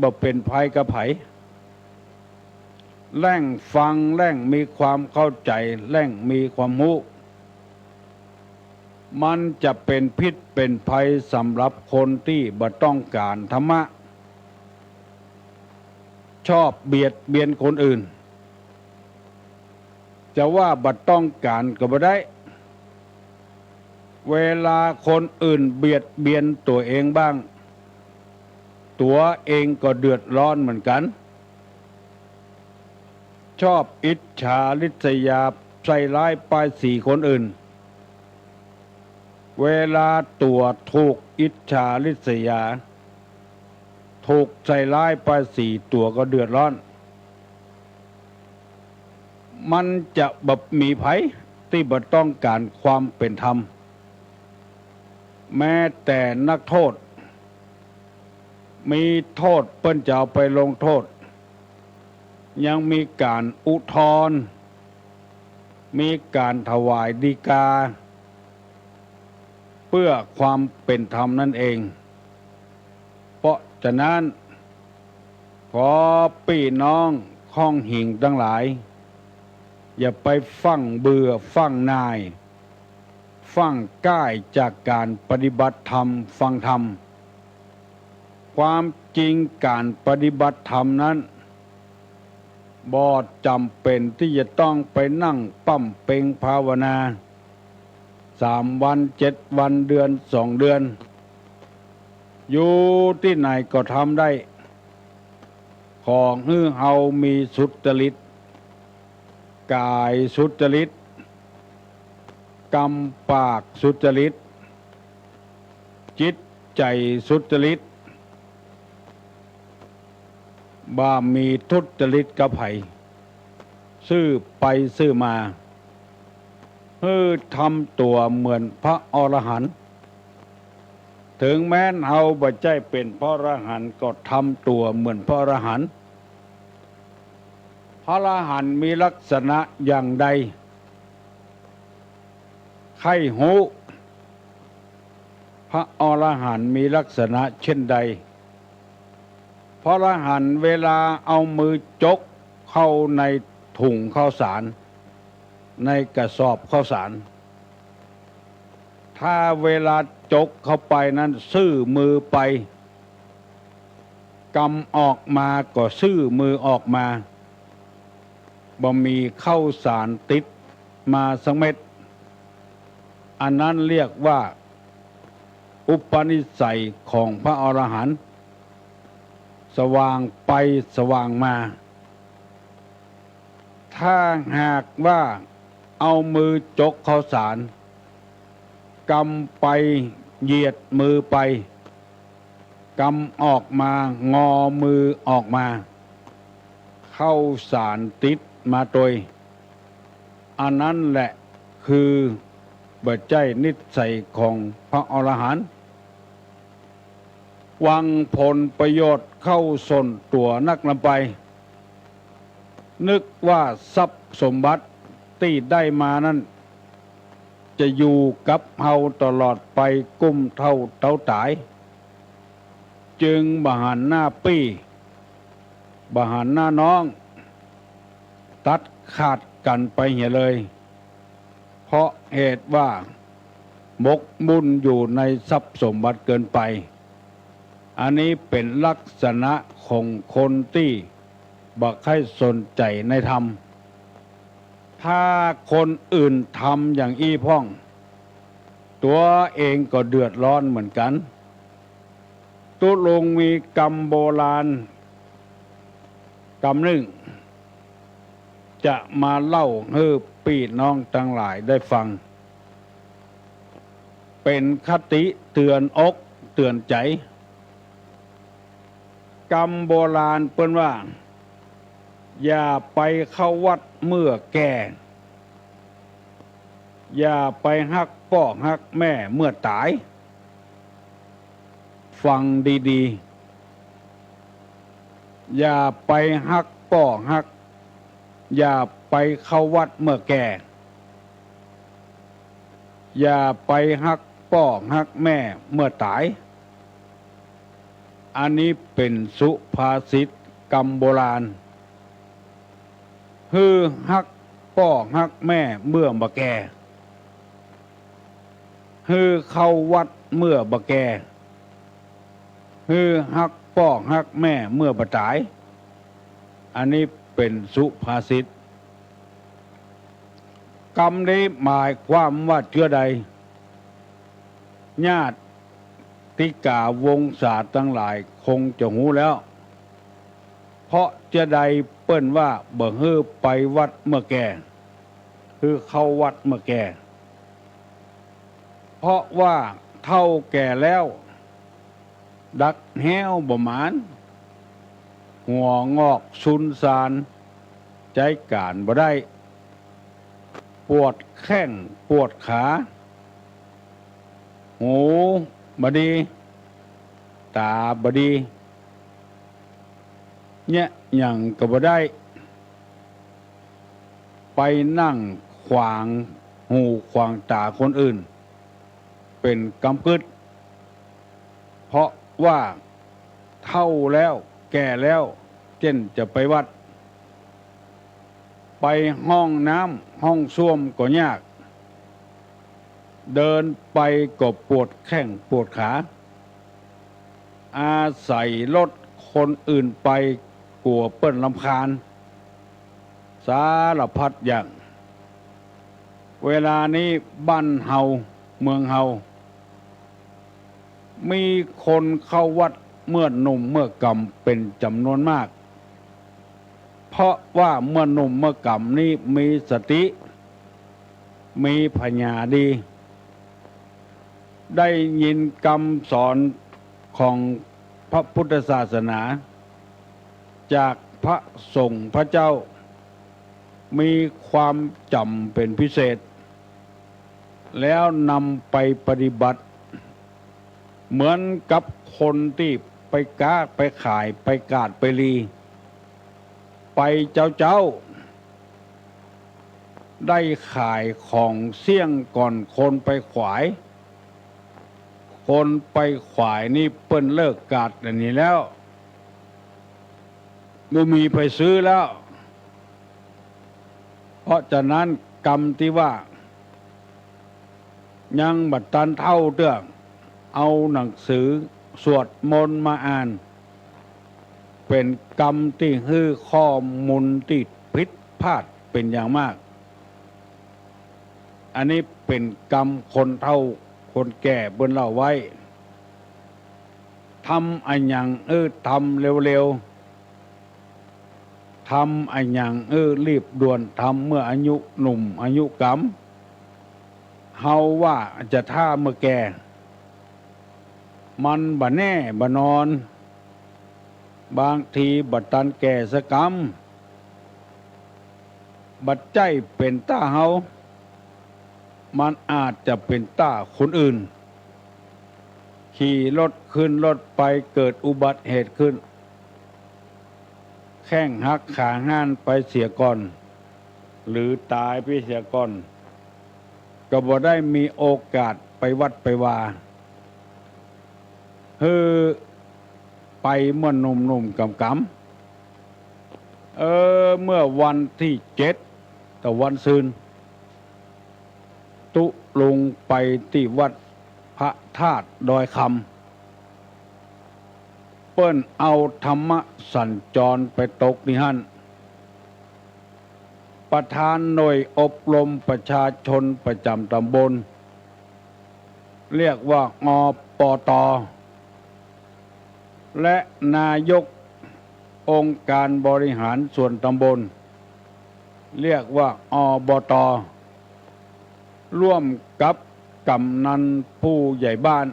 บ่เป็นภัยกับไผแล่งฟังแล่งมีความเข้าใจแล่งมีความรู้มันจะเป็นพิษเป็นภัยสำหรับคนที่บ่ต้องการธรรมะ ชอบเบียดเบียนคนอื่น จะว่าบ่ต้องการก็บ่ได้ เวลาคนอื่นเบียดเบียนตัวเองบ้าง ตัวเองก็เดือดร้อนเหมือนกัน ชอบอิจฉาลิษยาใส่ร้ายป้ายสีคนอื่น เวลาตัวถูกอิจฉาลิษยา ถูกใส่ร้ายป้ายสีตัวก็เดือดร้อน มันจะแบบมีไผที่บต้องการความเป็นธรรม แม้แต่นักโทษ มีโทษเปิ้นจะเอาไปลงโทษ ยังมีการอุทธร์มีการถวายดีกา เพื่อความเป็นธรรมนั่นเอง เพราะฉะนั้น ขอพี่น้องข้องหิงทั้งหลาย อย่าไปฟังเบื่อฟังนาย ฟังก้ายจากการปฏิบัติธรรมฟังธรรม ความจริงการปฏิบัติธรรมนั้นบอดจำเป็นที่จะต้องไปนั่งปั้มเปงภาวนาสามวันเจ็ดวันเดือนสองเดือน อยู่ที่ไหนก็ทำได้ ของฮือเฮามีสุจริต กายสุจริตกำปากสุจริต จิตใจสุจริต บ่ามีทุจริตกับไผซื้อไปซื้อมาเพื่อทำตัวเหมือนพระอรหันต์ถึงแม้นเฮาบ่ใจเป็นพระอรหันต์ก็ทำตัวเหมือนพระอรหันต์พระอรหันต์มีลักษณะอย่างใดใครหูพระอรหันต์มีลักษณะเช่นใด พระอรหันเวลาเอามือจกเข้าในถุงข้าวสาร ในกระสอบข้าวสาร ถ้าเวลาจกเข้าไปนั้นซื่อมือไปกำออกมาก็ซื่อมือออกมาบ่มีข้าวสารติดมาสักเม็ด อันนั้นเรียกว่า อุปนิสัยของพระอรหันต์ สว่างไปสว่างมา ถ้าหากว่าเอามือจกข้าวสารกำไปเหยียดมือไปกำออกมางอมือออกมา เข้าสารติดมาโดยอันนั้นแหละคือบัจใจนิสัยของพระอรหันต์ วังผลประโยชน์เข้าสนตัวนักลำไป นึกว่าทรัพย์สมบัติที่ได้มานั้น จะอยู่กับเฮาตลอดไปกุ้มเท่าเท่าตาย จึงบหันหน้าปี้บหันหน้าน้อง ตัดขาดกันไปเหียเลย เพราะเหตุว่า มกมุ่นอยู่ในทรัพย์สมบัติเกินไป อันนี้เป็นลักษณะของคนที่บักให้สนใจในธรรม ถ้าคนอื่นทำอย่างอี้พ่อง ตัวเองก็เดือดร้อนเหมือนกัน ตุลงมีกรรมโบราณ กรรมหนึ่ง จะมาเล่าให้พี่น้องทั้งหลายได้ฟัง เป็นคติเตือนอกเตือนใจ กรรมโบราณเปิ้นว่า อย่าไปเข้าวัดเมื่อแก่ อย่าไปฮักพ่อฮักแม่เมื่อตาย ฟังดีๆ อย่าไปฮักพ่อฮัก อย่าไปเข้าวัดเมื่อแก่ อย่าไปฮักพ่อฮักแม่เมื่อตาย อันนี้เป็นสุภาษิตกรรมโบราณฮือฮักพ่อฮักแม่เมื่อบะแกฮือเข้าวัดเมื่อบะแกฮือฮักพ่อฮักแม่เมื่อบะตาย อันนี้เป็นสุภาษิตกรรมนี้หมายความว่าเชื่อใด ญาติ ติกาวงศาสตร์ทั้งหลายคงจะหูแล้ว เพราะเชื่อใดเปิ้นว่าเบิ่งฮือไปวัดเมื่อแก่ คือเข้าวัดเมื่อแก่ เพราะว่าเท่าแก่แล้ว ดักแห้วบ่หมานหัวงอกซุนซาน ใจการบ่ได้ ปวดแข้งปวดขา หู บดี ตาบดีเนี่ยอย่างก็บ่ได้ ไปนั่งขวางหูขวางตาคนอื่น เป็นกำกึด เพราะว่าเท่าแล้วแก่แล้ว เจนจะไปวัด ไปห้องน้ำห้องส้วมก็ยาก เดินไปก็ปวดแข้งปวดขา อาศัยรถคนอื่นไปกลัวเปิ้นลำคาญ สารพัดอย่าง เวลานี้บ้านเฮาเมืองเฮา มีคนเข้าวัดเมื่อหนุ่มเมื่อกำเป็นจำนวนมาก เพราะว่าเมื่อหนุ่มเมื่อกำนี้มีสติ มีปัญญาดี ได้ยินคำสอนของพระพุทธศาสนา จากพระสงฆ์พระเจ้า มีความจำเป็นพิเศษ แล้วนำไปปฏิบัติ เหมือนกับคนที่ไปก้าไปขายไปกาดไปรีไปเจ้าเจ้า ได้ขายของเสี่ยงก่อนคนไปขวาย คนไปขวายนี่เปิ้นเลิกกาดอันนี้แล้วบ่มีไปซื้อแล้ว เพราะฉะนั้นกรรมที่ว่า ยังบัดตันเท่าเรื่องเอาหนังสือสวดมนต์มาอ่าน เป็นกรรมที่ฮือข้อมูลที่ผิดพลาดเป็นอย่างมาก อันนี้เป็นกรรมคนเท่า คนแก่บนเล่าไว้ทำอันยังเออทำเร็วๆทำอันยังเออรีบด่วนทำเมื่ออายุหนุ่มอายุกำเฮาว่าจะท่าเมื่อแก่ มันบ่แน่บ่นอน บางทีบัดตันแก่สกรรมบัดใจเป็นตาเฮา มันอาจจะเป็นต้าคนอื่น ขี่รถขึ้นรถไปเกิดอุบัติเหตุขึ้น แข้งหักขาห้านไปเสียก่อน หรือตายไปเสียก่อน ก็บ่ได้มีโอกาสไปวัดไปวาเฮือไปเมื่อนุ่มๆกำกำเออเมื่อวันที่เจ็ดแต่วันซืน ตุลงไปที่วัดพระธาตุดอยคำเปิ้นเอาธรรมะสัญจรไปตกนิหันประธานหน่วยอบรมประชาชนประจำตำบล เรียกว่าอปตและนายกองค์การบริหารส่วนตำบล เรียกว่าอบต ร่วมกับกำนันผู้ใหญ่บ้าน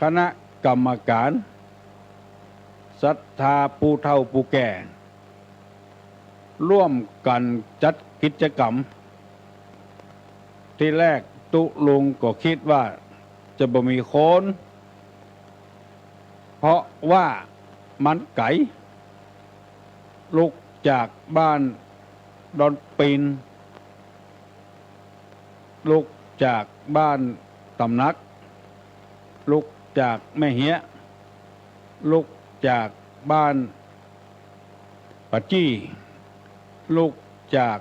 คณะกรรมการศรัทธาผู้เฒ่าผู้แก่ ร่วมกันจัดกิจกรรม ที่แรกตุลุงก็คิดว่าจะบ่มีโคนเพราะว่ามันไก่ลุกจากบ้านดอนปีน ลุกจากบ้านตำนัก ลุกจากแม่เฮียลุกจากบ้านปัจจี้ลุกจาก